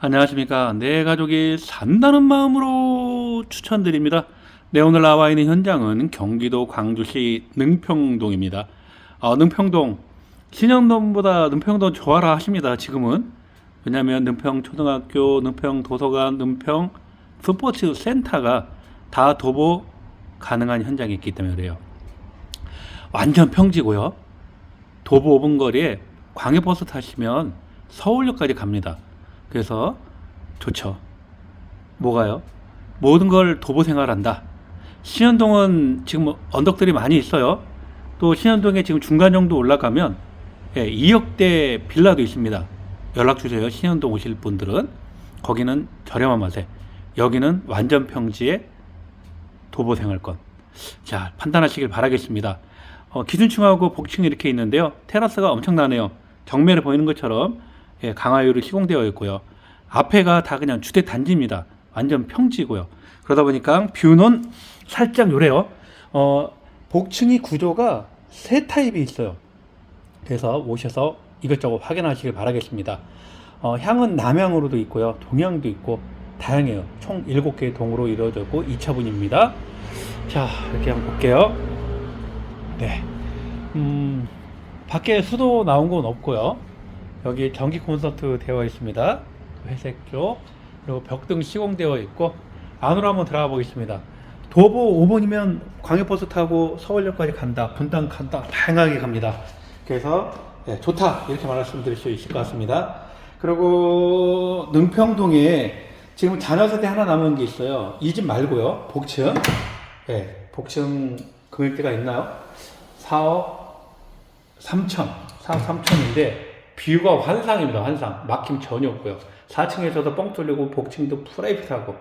안녕하십니까. 내 가족이 산다는 마음으로 추천드립니다. 네, 오늘 나와 있는 현장은 경기도 광주시 능평동입니다. 어, 능평동, 신현동보다 능평동 좋아라 하십니다. 지금은. 왜냐하면 능평초등학교, 능평도서관, 능평 스포츠 센터가 다 도보 가능한 현장이 있기 때문에 그래요. 완전 평지고요. 도보 5분 거리에 광해버스 타시면 서울역까지 갑니다. 그래서 좋죠. 뭐가요? 모든 걸 도보 생활한다. 신현동은 지금 언덕들이 많이 있어요. 또 신현동에 지금 중간 정도 올라가면 예, 2억대 빌라도 있습니다. 연락 주세요. 신현동 오실 분들은 거기는 저렴한 맛에 여기는 완전 평지의 도보 생활권. 자 판단하시길 바라겠습니다. 어, 기준층하고 복층이 이렇게 있는데요. 테라스가 엄청나네요. 정면에 보이는 것처럼 예, 강화유로 시공되어 있고요. 앞에가 다 그냥 주택 단지입니다. 완전 평지고요. 그러다 보니까 뷰는 살짝 요래요. 어, 복층이 구조가 세 타입이 있어요. 그래서 오셔서 이것저것 확인하시길 바라겠습니다. 어, 향은 남향으로도 있고요. 동향도 있고 다양해요. 총 7개의 동으로 이루어져 있고 2차분입니다. 자, 이렇게 한번 볼게요. 네. 음, 밖에 수도 나온 건 없고요. 여기 전기 콘서트 되어 있습니다. 회색 쪽. 그리고 벽등 시공되어 있고 안으로 한번 들어가 보겠습니다. 도보 5번이면 광역버스 타고 서울역까지 간다. 분당 간다. 다양하게 갑니다. 그래서 네, 좋다 이렇게 말씀드릴 수 있을 것 같습니다. 그리고 능평동에 지금 자녀세대 하나 남은 게 있어요. 이 집 말고요. 복층. 네, 복층 금액대가 있나요? 4억 3천, 4억 3천인데 뷰가 환상입니다. 환상. 막힘 전혀 없고요. 4층에서도 뻥 뚫리고 복층도 프라이빗하고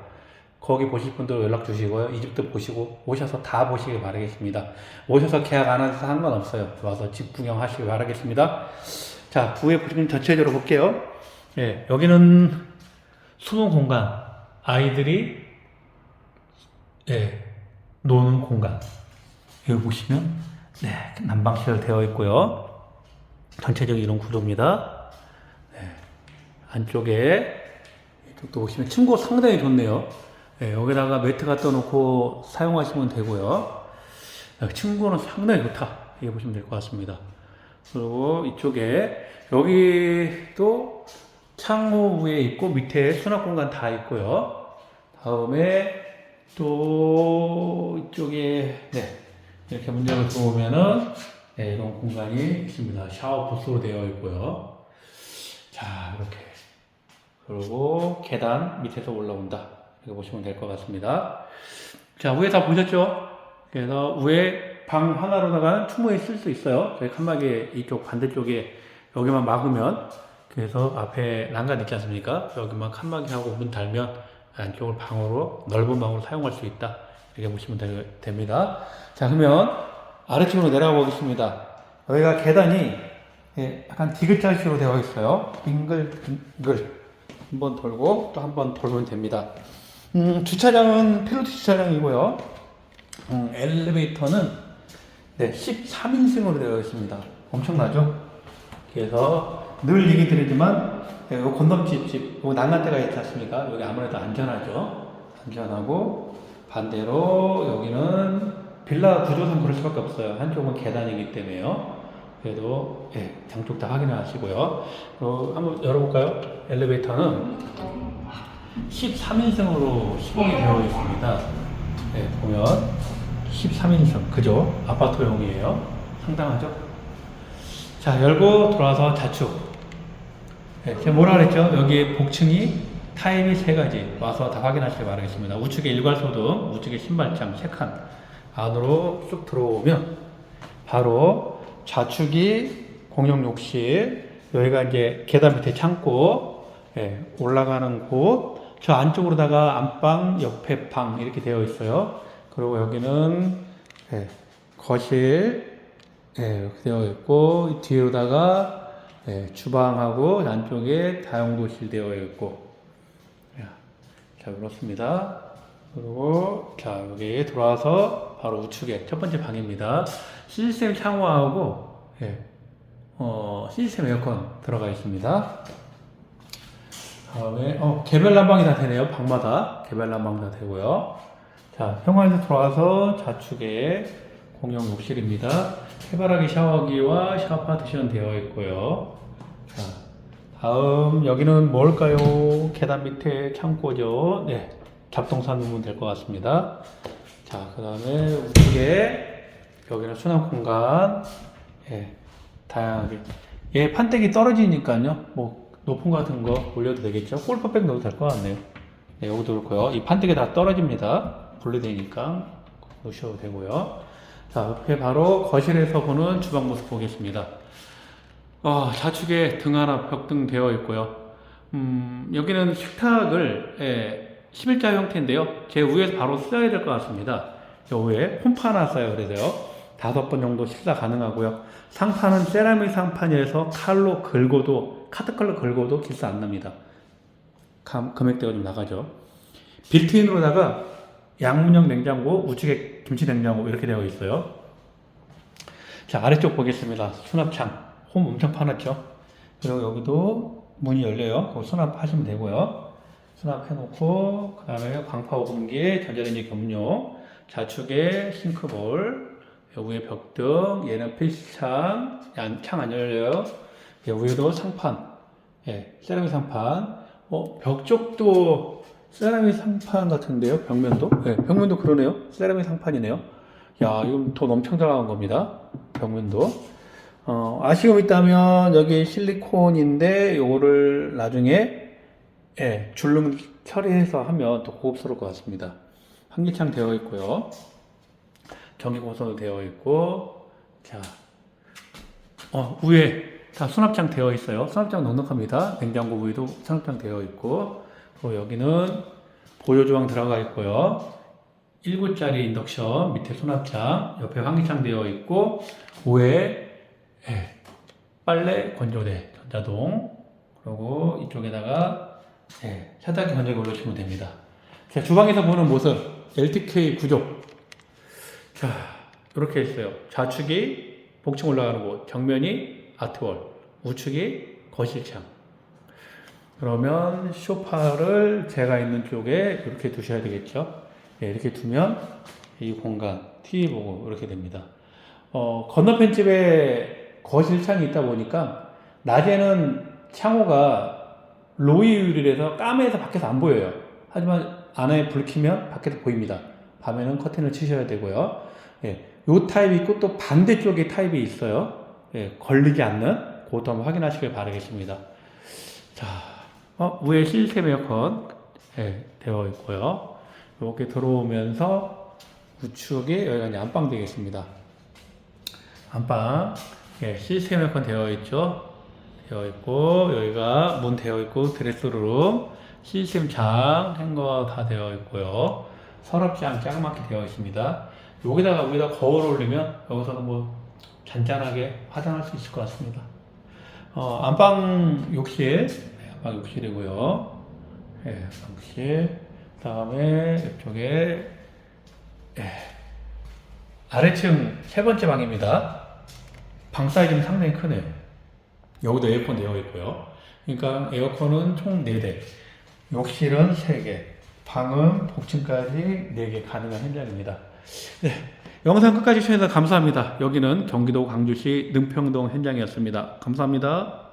거기 보실 분들 연락 주시고요. 이 집도 보시고 오셔서 다 보시길 바라겠습니다. 오셔서 계약 안 해서 상관없어요. 와서 집 구경하시길 바라겠습니다. 자, 부에 보시면 전체적으로 볼게요. 예, 여기는 수능 공간. 아이들이 예, 노는 공간. 여기 보시면 네, 난방시설 되어 있고요. 전체적인 이런 구조입니다. 네, 안쪽에 이쪽도 보시면 층고 상당히 좋네요. 네, 여기다가 매트 갖다 놓고 사용하시면 되고요. 네, 층고는 상당히 좋다. 이렇게 보시면 될 것 같습니다. 그리고 이쪽에 여기도 창호 위에 있고 밑에 수납 공간 다 있고요. 다음에 또 이쪽에 네 이렇게 문장을 들어오면은 네, 이런 공간이 있습니다. 샤워 부스로 되어 있고요. 자 이렇게 그리고 계단 밑에서 올라온다 이렇게 보시면 될 것 같습니다. 자 위에 다 보셨죠? 그래서 위에 방 하나로다가 충분히 쓸 수 있어요. 저희 칸막이 이쪽 반대쪽에 여기만 막으면 그래서 앞에 난간 있지 않습니까? 여기만 칸막이 하고 문 달면 안쪽을 방으로 넓은 방으로 사용할 수 있다. 이렇게 보시면 되, 됩니다. 자 그러면 아래쪽으로 내려가 보겠습니다. 여기가 계단이 예, 약간 디귿자식으로 되어 있어요. 빙글 빙글 한 번 돌고 또 한 번 돌면 됩니다. 음, 주차장은 필로티 주차장이고요. 음, 엘리베이터는 네, 13인승으로 되어 있습니다. 엄청나죠? 그래서 늘 얘기 드리지만 예, 요 건너집집 요 난간대가 있지 않습니까? 여기 아무래도 안전하죠. 안전하고 반대로 여기는 빌라 구조상 그럴 수밖에 없어요. 한쪽은 계단이기 때문에요. 그래도 예, 양쪽 다 확인하시고요. 어, 한번 열어볼까요? 엘리베이터는 13인승으로 시공이 되어 있습니다. 예, 보면 13인승 그죠? 아파트용이에요. 상당하죠? 자 열고 돌아서 좌측. 예, 제가 뭐라 그랬죠? 여기 복층이 타입이 세 가지 와서 다 확인하시길 바라겠습니다. 우측에 일괄소등, 우측에 신발장 세 칸. 안으로 쑥 들어오면 바로 좌측이 공용 욕실, 여기가 이제 계단 밑에 창고, 예, 올라가는 곳, 저 안쪽으로다가 안방, 옆에 방 이렇게 되어 있어요. 그리고 여기는 예, 거실 예, 이렇게 되어 있고 뒤로다가 예, 주방하고 안쪽에 다용도실 되어 있고 야, 자 그렇습니다. 그리고 자 여기 돌아와서 바로 우측에 첫 번째 방입니다. 시스템 창호하고 예, 어, 시스템 에어컨 들어가 있습니다. 다음에 어, 개별 난방이 다 되네요. 방마다 개별 난방 다 되고요. 자, 현관에서 들어와서 좌측에 공용 욕실입니다. 해바라기 샤워기와 샤워 파티션 되어 있고요. 자, 다음 여기는 뭘까요? 계단 밑에 창고죠. 네, 잡동사 넣으면 될 것 같습니다. 자, 그 다음에 우측에 여기는 수납 공간. 예, 다양하게. 얘 판때기 떨어지니까요. 뭐 높은 거 같은 거 올려도 되겠죠. 골프백 넣어도 될 것 같네요. 네, 여기도 그렇고요. 이 판때기 다 떨어집니다. 분리되니까 놓으셔도 되고요. 자, 옆에 바로 거실에서 보는 주방 모습 보겠습니다. 어, 좌측에 등 하나 벽등 되어 있고요. 음, 여기는 식탁을 예, 11자 형태인데요. 제 위에서 바로 써야 될 것 같습니다. 요 위에 홈파 하나 써요. 그래서요. 다섯 번 정도 식사 가능하고요. 상판은 세라믹 상판이라서 칼로 긁어도 카트칼로 긁어도 기스 안 납니다. 감- 금액대가 좀 나가죠. 빌트인으로다가 양문형 냉장고, 우측에 김치 냉장고 이렇게 되어 있어요. 자 아래쪽 보겠습니다. 수납창 홈 엄청 파놨죠. 그리고 여기도 문이 열려요. 그 수납하시면 되고요. 수납해놓고 그 다음에 광파 오븐기, 전자레인지 겸용, 좌측에 싱크볼, 여기에 벽등, 얘는 필수창, 창 안 열려요. 여기에도 상판, 예, 세라믹 상판. 어, 벽 쪽도 세라믹 상판 같은데요, 벽면도? 예, 벽면도 그러네요. 세라믹 상판이네요. 야, 이건 돈 엄청 들어간 겁니다. 벽면도. 어, 아쉬움이 있다면 여기 실리콘인데 요거를 나중에 예, 줄름 처리해서 하면 더 고급스러울 것 같습니다. 환기창 되어 있고요. 전기 고선도 되어 있고 자, 어, 위에 다 수납장 되어 있어요. 수납장 넉넉합니다. 냉장고 위도 수납장 되어 있고 또 여기는 보조 조항 들어가 있고요. 1구짜리 인덕션 밑에 수납장 옆에 환기창 되어 있고 위에 예, 빨래 건조대 전자동 그리고 이쪽에다가 예, 세탁기 건조기 올려주시면 됩니다. 자, 주방에서 보는 모습 LTK 구조 자 이렇게 있어요. 좌측이 복층 올라가는 곳 정면이 아트월 우측이 거실창 그러면 소파를 제가 있는 쪽에 이렇게 두셔야 되겠죠. 예, 이렇게 두면 이 공간 TV 보고 이렇게 됩니다. 어, 건너편 집에 거실창이 있다 보니까 낮에는 창호가 로이율이라서 까매서 밖에서 안 보여요. 하지만 안에 불 켜면 밖에서 보입니다. 밤에는 커튼을 치셔야 되고요. 예, 요 타입이 있고 또 반대쪽에 타입이 있어요. 예, 걸리지 않는 그것도 한번 확인하시길 바라겠습니다. 자, 어, 위에 시스템 에어컨 예, 되어 있고요. 이렇게 들어오면서 우측에 여기가 이제 안방 되겠습니다. 안방 예, 시스템 에어컨 되어 있죠. 되어 있고 여기가 문 되어 있고 드레스룸 시스템 장 행거 다 되어 있고요. 서랍장 짱맞게 되어 있습니다. 여기다가 여기다 거울 올리면 여기서 뭐 잔잔하게 화장할 수 있을 것 같습니다. 어, 안방 욕실 네, 안방 욕실이고요. 예, 안방 욕실 다음에 이쪽에 예, 아래층 세 번째 방입니다. 방 사이즈는 상당히 크네요. 여기도 에어컨 되어 있고요. 그러니까 에어컨은 총 4대, 욕실은 3개, 방은 복층까지 4개 가능한 현장입니다. 네, 영상 끝까지 시청해주셔서 감사합니다. 여기는 경기도 광주시 능평동 현장이었습니다. 감사합니다.